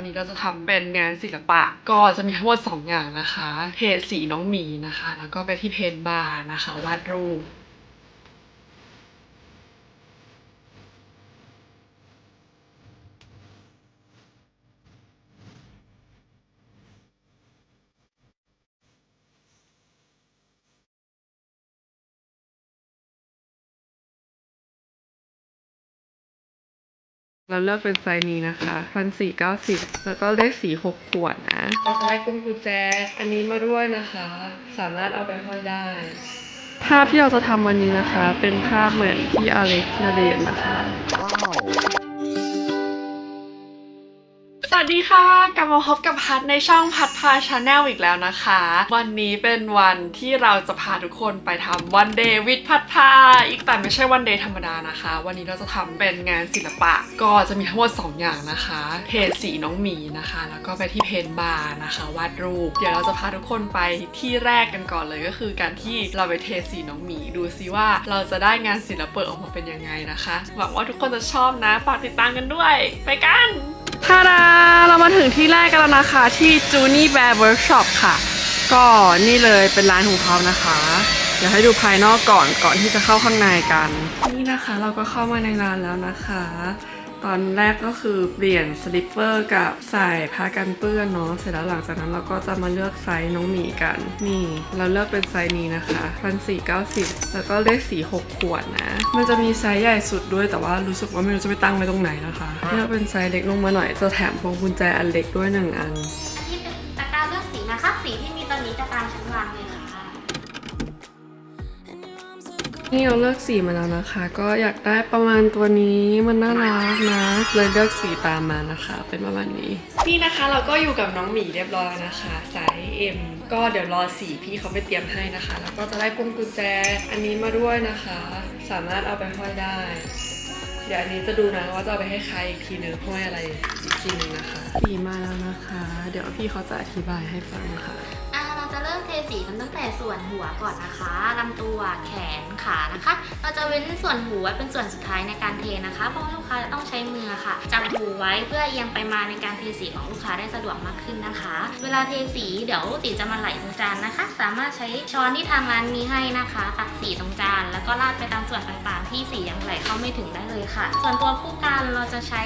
วันนี้เราจะทำเป็นงานศิลปะ ก็จะมีทั้งหมดสองอย่างนะคะ เพจสีน้องหมีนะคะ แล้วก็ไปที่เพนบาร์นะคะวาดรูป เราเลือกเป็นไซส์นี้นะคะพันสี่เก้าสิบแล้วก็เลขสีหกขวดนะเราจะได้กุญกุญแจ อันนี้มาด้วยนะคะ สามารถเอาไปห้อยได้ ภาพที่เราจะทำวันนี้นะคะ เป็นภาพเหมือนที่อเล็กนาเดนนะคะ วัสดีค่ะ กลับมาพบกับพัดในช่องพัดพาชาแนลอีกแล้วนะคะ วันนี้เป็นวันที่เราจะพาทุกคนไปทำวันเดย์วิดพัดพาอีกแต่ไม่ใช่วันเดย์ธรรมดานะคะ วันนี้เราจะทำเป็นงานศิลปะ ก็จะมีทั้งหมด 2 อย่างนะคะเทสีน้องหมีนะคะ แล้วก็ไปที่เพนบาร์นะคะวาดรูป เดี๋ยวเราจะพาทุกคนไปที่แรกกันก่อนเลยก็คือ การที่เราไปเทสีน้องหมีดูซิว่าเราจะได้งานศิลปะออกมาเป็นยังไงนะคะ หวังว่าทุกคนจะชอบนะฝากติดตามกันด้วย ไปกัน ทาดาเรามาถึงที่แรกกันแล้วนะคะที่จูนี่แบร์เวิร์กช็อปค่ะ ก็นี่เลยเป็นร้านของเขานะคะ เดี๋ยวให้ดูภายนอกก่อนก่อนที่จะเข้าข้างในกัน นี่นะคะเราก็เข้ามาในร้านแล้วนะคะ ตอนแรกก็คือเปลี่ยนสลิปเปอร์กับใส่ผ้ากันเปื้อนเนาะเสร็จแล้วหลังจากนั้นเราก็จะมาเลือกไซส์น้องหมีกัน นี่ เราเลือกเป็นไซส์นี้นะคะพันสี่เก้าสิบแล้วก็เลขสีหกขวดนะ มันจะมีไซส์ใหญ่สุดด้วยแต่ว่ารู้สึกว่าไม่รู้จะไปตั้งไว้ตรงไหนนะคะเลือกเป็นไซส์เล็กลงมาหน่อยจะแถมพวงกุญแจอันเล็กด้วยหนึ่งอันนี่เป็น นี่เราเลือกสีมาแล้วนะคะ ก็อยากได้ประมาณตัวนี้มันน่ารักนะเลยเลือกสีตามมานะคะ เป็นประมาณนี้ นี่นะคะเราก็อยู่กับน้องหมีเรียบร้อยแล้วนะคะไซส์ M ก็เดี๋ยวรอสีพี่เขาไปเตรียมให้นะคะ แล้วก็จะได้พวงกุญแจอันนี้มาด้วยนะคะ สามารถเอาไปห้อยได้ เดี๋ยวอันนี้จะดูนะว่าจะเอาไปให้ใครอีกทีนึงห้อยอะไรอีกทีนึงนะคะสีมาแล้วนะคะ เดี๋ยวพี่เขาจะอธิบายให้ฟังค่ะอ่าเราจะเริ่มเทสีกันตั้งแต่ส่วนหัวก่อนนะคะลำตัว แขนขานะคะ เราจะเว้นส่วนหูไว้เป็นส่วนสุดท้ายในการเทนะคะ เพราะว่าลูกค้าจะต้องใช้มือค่ะ จับหูไว้เพื่อเอียงไปมาในการเทสีของลูกค้าได้สะดวกมากขึ้นนะคะ เวลาเทสีเดี๋ยวสีจะมาไหลตรงจานนะคะ สามารถใช้ช้อนที่ทางร้านมีให้นะคะตักสีตรงจานแล้วก็ราดไปตามส่วนต่างๆ ที่สียังไหลเข้าไม่ถึงได้เลยค่ะ ส่วนตัวผู้กันเราจะใช้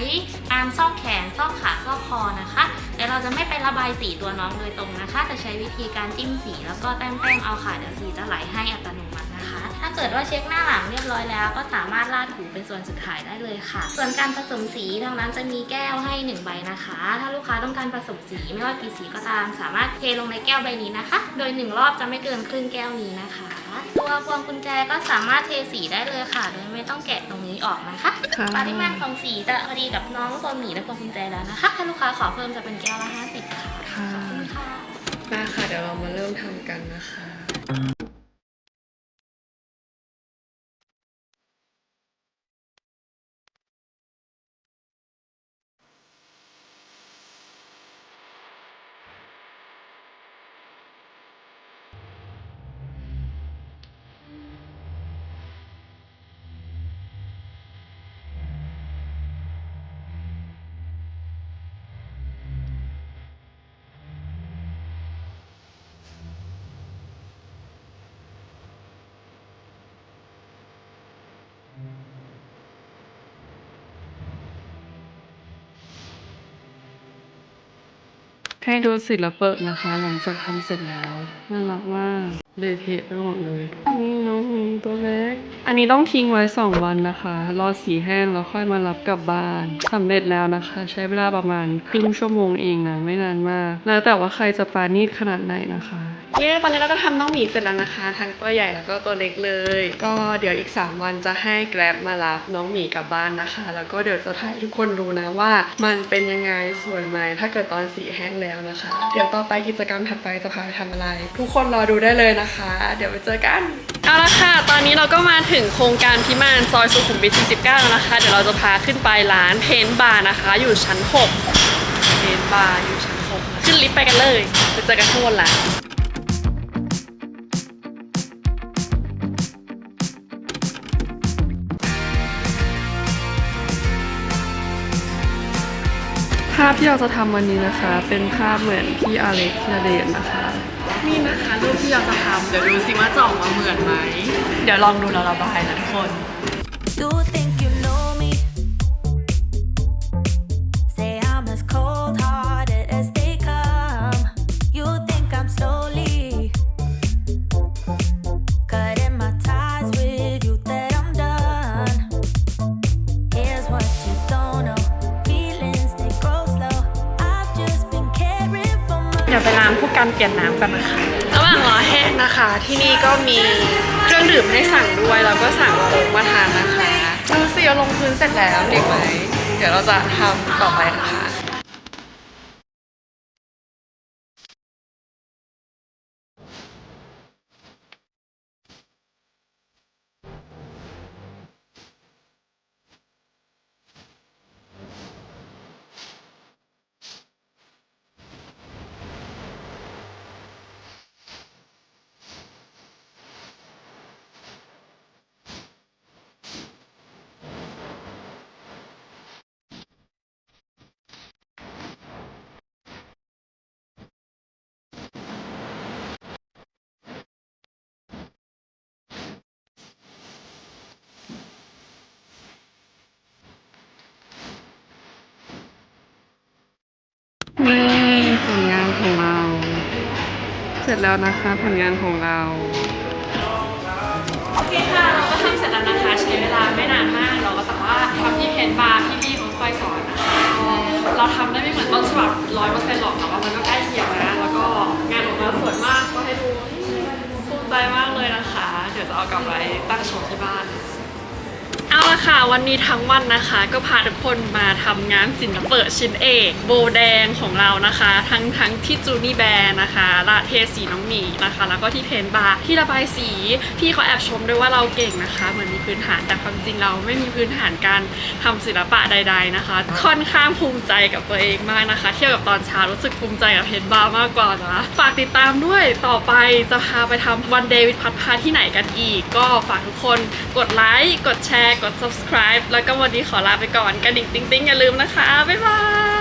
ตามซอกแขนซอกขาซอกคอนะคะ แต่เราจะไม่ไประบายสีตัวน้องโดยตรงนะคะ จะใช้วิธีการจิ้มสีแล้วก็แต้มๆเอาค่ะ เดี๋ยวสีจะไหลให้อัตโนมัตินะคะ ถ้าเกิดว่าเช็คหน้าหลังเรียบร้อยแล้ว ก็สามารถราดหูเป็นส่วนสุดท้ายได้เลยค่ะ ส่วนการผสมสีทางนั้นจะมีแก้วให้หนึ่งใบนะคะ ถ้าลูกค้าต้องการผสมสีไม่ว่ากี่สีก็ตาม สามารถเทลงในแก้วใบนี้นะคะ โดยหนึ่งรอบจะไม่เกินครึ่งแก้วนี้นะคะ ตัวพวงกุญแจก็สามารถเทสีได้เลยค่ะ โดยไม่ต้องแกะตรงนี้ออกนะคะ ค่ะ ปริมาณของสีจะพอดีกับน้องตัวหมีและพวงกุญแจแล้วนะคะ ถ้าลูกค้าขอเพิ่มจะเป็นแก้วละ50ค่ะค่ะขอบคุณค่ะ มาค่ะ เดี๋ยวเรามาเริ่มทำกันนะคะ ให้ดูศิลปะนะคะ หลังจากทำเสร็จแล้วน่ารักมากเลยเทะไปหมดเลยนี่น้องมีตัวเล็ก อันนี้ต้องทิ้งไว้ 2 วันนะคะ รอสีแห้งแล้วค่อยมารับกลับบ้านสำเร็จแล้วนะคะ ใช้เวลาประมาณครึ่งชั่วโมงเองนะไม่นานมาก แล้วแต่ว่าใครจะปาณีตขนาดไหนนะคะเย้ตอนนี้เราก็ทำน้องหมีเสร็จแล้วนะคะ ทั้งตัวใหญ่แล้วก็ตัวเล็กเลย ก็เดี๋ยวอีก 3 วันจะให้แกร็บมารับน้องหมีกลับบ้านนะคะ แล้วก็เดี๋ยวจะถ่ายทุกคนดูนะว่า มันเป็นยังไงสวยไหมถ้าเกิดตอนสีแห้งแล้วนะคะ เดี๋ยวต่อไปกิจกรรมถัดไปจะพาไปทำอะไร ทุกคนรอดูได้เลยนะคะ เดี๋ยวไปเจอกัน เอาละค่ะ ตอนนี้เราก็มาถึงโครงการพิมานซอยสุขุมวิท 49 แล้วนะคะ เดี๋ยวเราจะพาขึ้นไปร้านเพนบาร์นะคะ อยู่ชั้น 6 เพนบาร์อยู่ชั้น 6 ขึ้นลิฟต์ไปกันเลย ไปเจอกันข้างบนละาพที่เราจะทำวันนี้นะคะ เป็นภาพเหมือนพี่อเล็กธีรเดชนะคะ นี่นะคะรูปที่เราจะทำเดี๋ยวดูซิว่าจะออกมาเหมือนไหม เดี๋ยวลองดูเราระบายนะทุกคน You think เดี๋ยวไปล้างผู้กันเปลี่ยนน้ำกันนะคะระหว่างรอแห้งนะคะ ที่นี่ก็มีเครื่องดื่มให้สั่งด้วยแล้วก็สั่งโค้กมาทานนะคะดูสิเราลงพื้นเสร็จแล้วเด็กไหมเดี๋ยวเราจะทำต่อไปนะคะ ร็จแล้วนะคะผลงานของเราโอเคค่ะเราก็ทำเสร็จแล้วนะคะใช้เวลาไม่นานมากเราก็แต่ว่าทำที่เพนบาร์ที่พี่เขาคอยสอนนะคะเราทำได้ไม่เหมือนต้นฉบับร้อยเปอร์เซ็นต์หรอกแต่ว่ามันก็ใกล้เคียงนะแล้วก็งานออกมาสวยมากก็ให้ดูภูมิใจมากเลยนะคะ เดี๋ยวจะเอากลับไปตั้งโชว์ที่บ้าน เอาละค่ะ วันนี้ทั้งวันนะคะ ก็พาทุกคนมาทำงานศิลปะชิ้นเอกโบแดงของเรานะคะ ทั้งทั้งที่จูนี่แบร์นะคะละเทสีน้องหมีนะคะ แล้วก็ที่เพนบาร์ที่ระบายสีพี่เขาแอบชมด้วยว่าเราเก่งนะคะ เหมือนมีพื้นฐานแต่ความจริงเราไม่มีพื้นฐานการทำศิลปะใด ๆนะคะ ค่อนข้างภูมิใจกับตัวเองมากนะคะ เทียวกับตอนเช้ารู้สึกภูมิใจกับเพนบาร์มากกว่านะฝากติดตามด้วยต่อไปจะพาไปทำวันเดวิดพัดพาที่ไหนกันอีก ก็ฝากทุกคนกดไลค์กดแชร์กด subscribe แล้วก็วันนี้ขอลาไปก่อนกระดิ่งติ๊งๆ อย่าลืมนะคะ บ๊ายบาย